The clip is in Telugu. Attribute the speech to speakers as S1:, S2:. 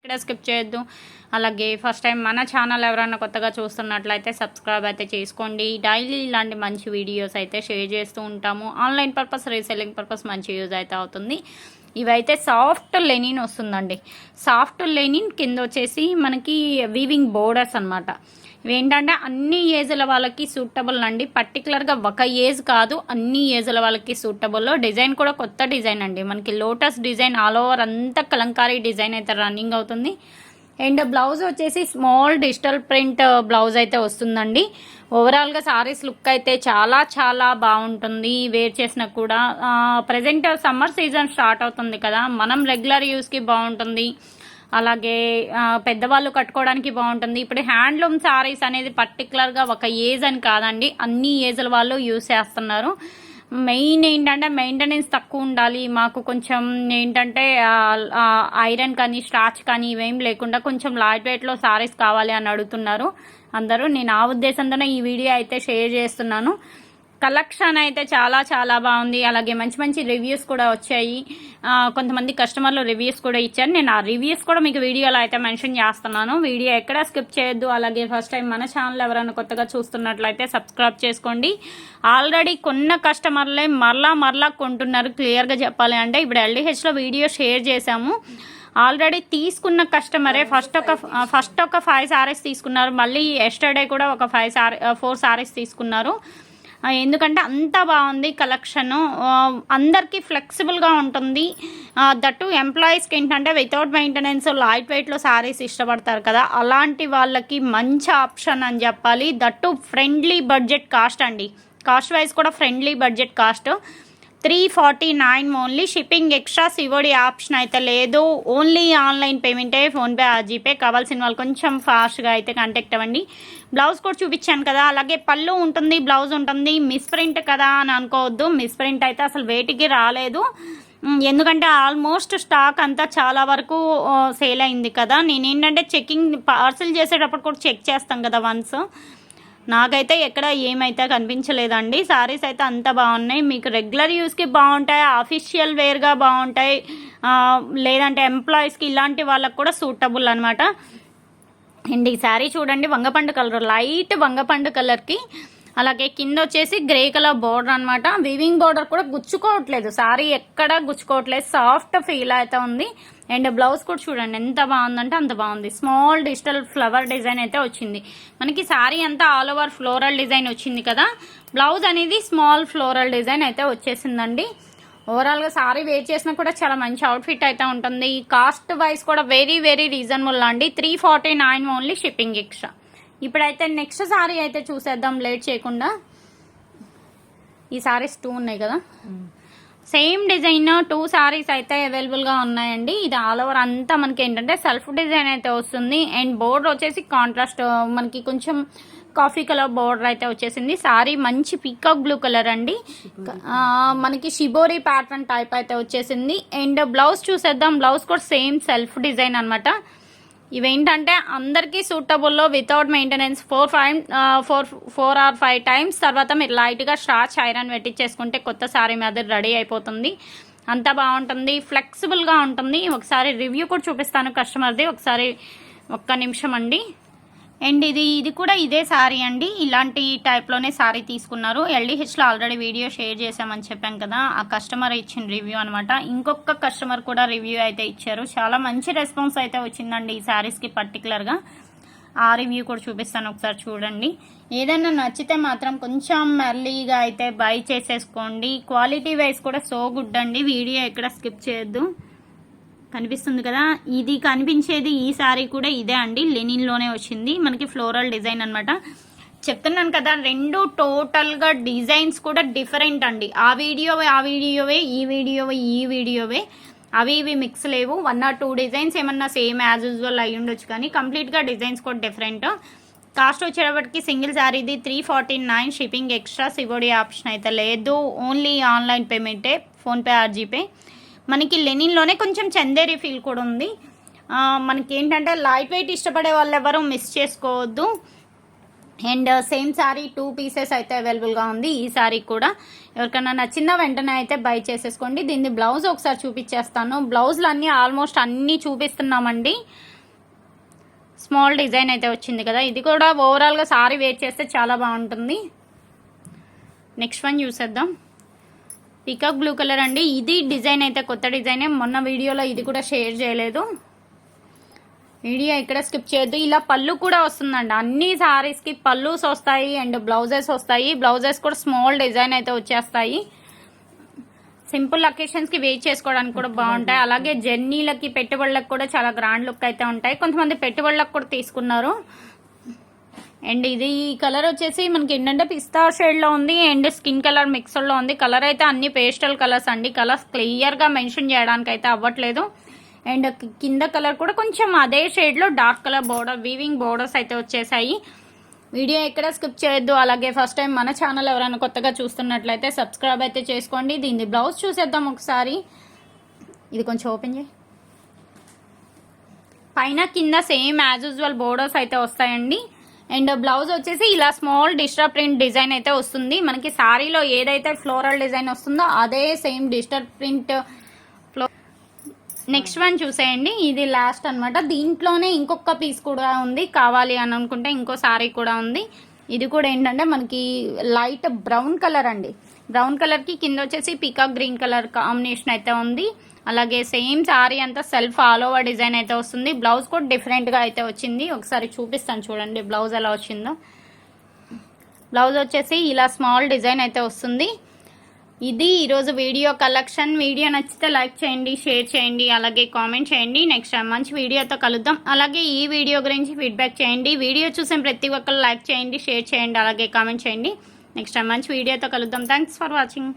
S1: ఇక్కడ స్కిప్ చేయొద్దు. అలాగే ఫస్ట్ టైం మన ఛానల్ ఎవరైనా కొత్తగా చూస్తున్నట్లయితే సబ్స్క్రైబ్ అయితే చేసుకోండి. డైలీ ఇలాంటి మంచి వీడియోస్ అయితే షేర్ చేస్తూ ఉంటాము. ఆన్లైన్ పర్పస్ రీసెల్లింగ్ పర్పస్ మంచి యూజ్ అయితే అవుతుంది. ఇవైతే సాఫ్ట్ లెనిన్ వస్తుందండి. సాఫ్ట్ లెనిన్ కింద వచ్చేసి మనకి వీవింగ్ బోర్డర్స్ అనమాట ఇవేంటంటే అన్ని ఏజ్ల వాళ్ళకి సూటబుల్ అండి పర్టికులర్గా ఒక ఏజ్ కాదు అన్ని ఏజ్ల వాళ్ళకి సూటబుల్ డిజైన్ కూడా కొత్త డిజైన్ అండి. మనకి లోటస్ డిజైన్ ఆల్ ఓవర్ అంతా కలంకారీ డిజైన్ అయితే రన్నింగ్ అవుతుంది. అండ్ బ్లౌజ్ వచ్చేసి స్మాల్ డిజిటల్ ప్రింట్ బ్లౌజ్ అయితే వస్తుందండి. ఓవరాల్గా సారీస్ లుక్ అయితే చాలా చాలా బాగుంటుంది. వేర్ చేసినా కూడా ప్రజెంట్ సమ్మర్ సీజన్ స్టార్ట్ అవుతుంది కదా. మనం రెగ్యులర్ యూస్కి బాగుంటుంది. అలాగే పెద్దవాళ్ళు కట్టుకోవడానికి బాగుంటుంది. ఇప్పుడు హ్యాండ్లూమ్ సారీస్ అనేది పర్టికులర్గా ఒక ఏజ్ అని కాదండి. అన్ని ఏజ్ల వాళ్ళు యూస్ చేస్తున్నారు. మెయిన్ ఏంటంటే మెయింటెనెన్స్ తక్కువ ఉండాలి. మాకు కొంచెం ఏంటంటే ఐరన్ కానీ స్టార్చ్ కానీ ఇవేం లేకుండా కొంచెం లైట్ వెయిట్లో సారీస్ కావాలి అని అడుగుతున్నారు. అందరూ నేను ఆ ఉద్దేశంతోనే ఈ వీడియో అయితే షేర్ చేస్తున్నాను. కలెక్షన్ అయితే చాలా చాలా బాగుంది. అలాగే మంచి మంచి రివ్యూస్ కూడా వచ్చాయి. కొంతమంది కస్టమర్లు రివ్యూస్ కూడా ఇచ్చారు. నేను ఆ రివ్యూస్ కూడా మీకు వీడియోలో అయితే మెన్షన్ చేస్తున్నాను. వీడియో ఎక్కడ స్కిప్ చేయొద్దు. అలాగే ఫస్ట్ టైం మన ఛానల్ ఎవరైనా కొత్తగా చూస్తున్నట్లయితే సబ్స్క్రైబ్ చేసుకోండి. ఆల్రెడీ కొన్న కస్టమర్లే మరలా మరలా కొంటున్నారు. క్లియర్గా చెప్పాలి అంటే ఇప్పుడు ఎల్డిహెచ్లో వీడియో షేర్ చేశాము. ఆల్రెడీ తీసుకున్న కస్టమరే ఫస్ట్ ఒక ఫస్ట్ ఒక ఫైవ్ సారీస్ తీసుకున్నారు. మళ్ళీ ఎస్టర్డే కూడా ఒక ఫైవ్ సారీ ఫోర్ సారీస్ తీసుకున్నారు. ఎందుకంటే అంత బాగుంది కలెక్షన్. అందరికీ ఫ్లెక్సిబుల్గా ఉంటుంది. దట్టు ఎంప్లాయీస్కి ఏంటంటే వితౌట్ మెయింటెనెన్స్ లైట్ వెయిట్లో సారీస్ ఇష్టపడతారు కదా. అలాంటి వాళ్ళకి మంచి ఆప్షన్ అని చెప్పాలి. దట్టు ఫ్రెండ్లీ బడ్జెట్ కాస్ట్ అండి. కాస్ట్ వైజ్ కూడా friendly budget cost. Three forty nine only shipping extra COD option అయితే లేదు. ఓన్లీ ఆన్లైన్ పేమెంటే ఫోన్పే ఆ జీపే కావాల్సిన వాళ్ళు కొంచెం ఫాస్ట్గా అయితే కాంటాక్ట్ అవ్వండి. బ్లౌజ్ కూడా చూపించాను కదా అలాగే పళ్ళు ఉంటుంది బ్లౌజ్ ఉంటుంది మిస్ ప్రింట్ కదా అని అనుకోవద్దు. మిస్ ప్రింట్ అయితే అసలు వేటికి రాలేదు. ఎందుకంటే ఆల్మోస్ట్ స్టాక్ అంతా చాలా వరకు సేల్ అయింది కదా. నేను ఏంటంటే చెకింగ్ పార్సిల్ చేసేటప్పుడు కూడా చెక్ చేస్తాం కదా వన్స్. నాకైతే ఎక్కడ ఏమైతే కనిపించలేదండి. సారీస్ అయితే అంత బాగున్నాయి. మీకు రెగ్యులర్ యూస్కి బాగుంటాయి ఆఫీషియల్ వేర్గా బాగుంటాయి. లేదంటే ఎంప్లాయీస్కి ఇలాంటి వాళ్ళకి కూడా సూటబుల్ అనమాట అండ్ ఈ శారీ చూడండి వంగపండు కలర్ లైట్ వంగపండు కలర్కి. అలాగే కింద వచ్చేసి గ్రే కలర్ బోర్డర్ అనమాట వివింగ్ బోర్డర్ కూడా గుచ్చుకోవట్లేదు. సారీ ఎక్కడ గుచ్చుకోవట్లేదు. సాఫ్ట్ ఫీల్ అయితే ఉంది. అండ్ బ్లౌజ్ కూడా చూడండి ఎంత బాగుందంటే అంత బాగుంది. స్మాల్ డిజిటల్ ఫ్లవర్ డిజైన్ అయితే వచ్చింది. మనకి శారీ అంతా ఆల్ ఓవర్ ఫ్లోరల్ డిజైన్ వచ్చింది కదా. బ్లౌజ్ అనేది స్మాల్ ఫ్లోరల్ డిజైన్ అయితే వచ్చేసిందండి. ఓవరాల్గా సారీ వేర్ చేసినా కూడా చాలా మంచి అవుట్ఫిట్ అయితే ఉంటుంది. కాస్ట్ వైజ్ కూడా వెరీ వెరీ రీజనబుల్ అండి. Three forty nine only shipping extra ఇప్పుడైతే నెక్స్ట్ సారీ అయితే చూసేద్దాం లేట్ చేయకుండా. ఈ సారీస్ టూ ఉన్నాయి కదా. Hmm. Same design two saris అయితే అవైలబుల్గా ఉన్నాయండి. ఇది ఆల్ ఓవర్ అంతా మనకి ఏంటంటే సెల్ఫ్ డిజైన్ అయితే వస్తుంది. అండ్ బోర్డర్ వచ్చేసి కాంట్రాస్ట్ మనకి కొంచెం కాఫీ కలర్ బోర్డర్ అయితే వచ్చేసింది. సారీ మంచి పీకాక్ బ్లూ కలర్ అండి. మనకి షిబోరి ప్యాటర్న్ టైప్ అయితే వచ్చేసింది. అండ్ బ్లౌజ్ చూసేద్దాం. బ్లౌజ్ కూడా సేమ్ సెల్ఫ్ డిజైన్ అనమాట ఇవేంటంటే అందరికీ సూటబుల్లో without maintenance four five four four or five times తర్వాత మీరు లైట్గా స్టార్చ్ ఐరన్ పెట్టించేసుకుంటే కొత్త సారీ మీద రెడీ అయిపోతుంది. అంత బాగుంటుంది. ఫ్లెక్సిబుల్గా ఉంటుంది. ఒకసారి రివ్యూ కూడా చూపిస్తాను కస్టమర్ది ఒకసారి ఒక్క నిమిషం అండి. అండ్ ఇది ఇది కూడా ఇదే శారీ అండి. ఇలాంటి టైప్లోనే శారీ తీసుకున్నారు. ఎల్డిహెచ్లో ఆల్రెడీ వీడియో షేర్ చేశామని చెప్పాం కదా ఆ కస్టమర్ ఇచ్చిన రివ్యూ అనమాట ఇంకొక కస్టమర్ కూడా రివ్యూ అయితే ఇచ్చారు. చాలా మంచి రెస్పాన్స్ అయితే వచ్చిందండి ఈ శారీస్కి పర్టికులర్గా ఆ రివ్యూ కూడా చూపిస్తాను ఒకసారి చూడండి. ఏదైనా నచ్చితే మాత్రం కొంచెం మెర్లీగా అయితే బై చేసేసుకోండి. క్వాలిటీ వైజ్ కూడా సో గుడ్ అండి. వీడియో ఎక్కడ స్కిప్ చేయొద్దు. కనిపిస్తుంది కదా. ఇది కనిపించేది ఈ సారీ కూడా ఇదే అండి. లెనిన్లోనే వచ్చింది. మనకి ఫ్లోరల్ డిజైన్ అనమాట చెప్తున్నాను కదా రెండు టోటల్గా డిజైన్స్ కూడా డిఫరెంట్ అండి. ఆ వీడియోవే ఆ వీడియోవే ఈ వీడియోవే ఈ వీడియోవే అవి ఇవి మిక్స్ లేవు. వన్ ఆర్ టూ డిజైన్స్ ఏమన్నా సేమ్ యాజ్ యూజువల్ అయ్యి ఉండొచ్చు కానీ కంప్లీట్గా డిజైన్స్ కూడా డిఫరెంట్ కాస్ట్ వచ్చేటప్పటికి single శారీది three forty nine shipping extra COD option అయితే లేదు. ఓన్లీ ఆన్లైన్ పేమెంటే ఫోన్పే ఆర్ జీపే మనకి లెనిన్లోనే కొంచెం చందేరి ఫీల్ కూడా ఉంది. మనకి ఏంటంటే లైట్ వెయిట్ ఇష్టపడే వాళ్ళు ఎవరు మిస్ చేసుకోవద్దు. And same sari two pieces అయితే అవైలబుల్గా ఉంది. ఈ శారీ కూడా ఎవరికైనా నచ్చిందా వెంటనే అయితే బై చేసేసుకోండి. దీన్ని బ్లౌజ్ ఒకసారి చూపించేస్తాను. బ్లౌజులు అన్నీ ఆల్మోస్ట్ అన్నీ చూపిస్తున్నామండి. స్మాల్ డిజైన్ అయితే వచ్చింది కదా. ఇది కూడా ఓవరాల్గా సారీ వెయిట్ చేస్తే చాలా బాగుంటుంది. నెక్స్ట్ వన్ చూసేద్దాం. పికాక్ బ్లూ కలర్ అండి. ఇది డిజైన్ అయితే కొత్త డిజైనే. మొన్న వీడియోలో ఇది కూడా షేర్ చేయలేదు. వీడియో ఇక్కడ స్కిప్ చేయొద్దు. ఇలా పళ్ళు కూడా వస్తుందండి. అన్ని శారీస్కి పళ్ళుస్ వస్తాయి అండ్ బ్లౌజెస్ వస్తాయి. బ్లౌజెస్ కూడా స్మాల్ డిజైన్ అయితే వచ్చేస్తాయి. సింపుల్ అకేషన్స్కి వెయిట్ చేసుకోవడానికి కూడా బాగుంటాయి. అలాగే జర్నీలకి పెట్టుబడులకు కూడా చాలా గ్రాండ్ లుక్ అయితే ఉంటాయి. కొంతమంది పెట్టుబడులకు కూడా తీసుకున్నారు. అండ్ ఇది ఈ కలర్ వచ్చేసి మనకి ఏంటంటే పిస్తా షేడ్లో ఉంది అండ్ స్కిన్ కలర్ మిక్స్డ్లో ఉంది. కలర్ అయితే అన్ని పేస్టల్ కలర్స్ అండి. కలర్స్ క్లియర్గా మెన్షన్ చేయడానికి అయితే అవ్వట్లేదు. అండ్ కింద కలర్ కూడా కొంచెం అదే షేడ్లో dark colour border weaving borders అయితే వచ్చేసాయి. వీడియో ఎక్కడ స్కిప్ చేయొద్దు. అలాగే ఫస్ట్ టైం మన ఛానల్ ఎవరైనా కొత్తగా చూస్తున్నట్లయితే సబ్స్క్రైబ్ అయితే చేసుకోండి. దీన్ని బ్లౌజ్ చూసేద్దాం ఒకసారి. ఇది కొంచెం ఓపెన్ చేయి. పైన కింద సేమ్ యాజ్ యూజువల్ బోర్డర్స్ అయితే వస్తాయండి. అండ్ బ్లౌజ్ వచ్చేసి ఇలా స్మాల్ డిజిటల్ ప్రింట్ డిజైన్ అయితే వస్తుంది. మనకి సారీలో ఏదైతే ఫ్లోరల్ డిజైన్ వస్తుందో అదే same digital print flow next one చూసేయండి. ఇది లాస్ట్ అన్నమాట. దీంట్లోనే ఇంకొక పీస్ కూడా ఉంది. కావాలి అని అనుకుంటే ఇంకో సారీ కూడా ఉంది. ఇది కూడా ఏంటంటే మనకి లైట్ బ్రౌన్ కలర్ అండి. బ్రౌన్ కలర్కి కింద వచ్చేసి పీకాక్ గ్రీన్ కలర్ కాంబినేషన్ అయితే ఉంది. అలాగే సేమ్ సారీ అంతా సెల్ఫ్ ఆల్ ఓవర్ డిజైన్ అయితే వస్తుంది. బ్లౌజ్ కూడా డిఫరెంట్గా అయితే వచ్చింది. ఒకసారి చూపిస్తాను చూడండి బ్లౌజ్ ఎలా వచ్చిందో. బ్లౌజ్ వచ్చేసి ఇలా స్మాల్ డిజైన్ అయితే వస్తుంది. ఇది ఈరోజు వీడియో కలెక్షన్. వీడియో నచ్చితే లైక్ చేయండి షేర్ చేయండి అలాగే కామెంట్ చేయండి. నెక్స్ట్ టైం మంచి వీడియోతో కలుద్దాం. అలాగే ఈ వీడియో గురించి ఫీడ్బ్యాక్ చేయండి. వీడియో చూసిన ప్రతి ఒక్కరు లైక్ చేయండి షేర్ చేయండి అలాగే కామెంట్ చేయండి. నెక్స్ట్ టైం మంచి వీడియోతో కలుద్దాం. Thanks for watching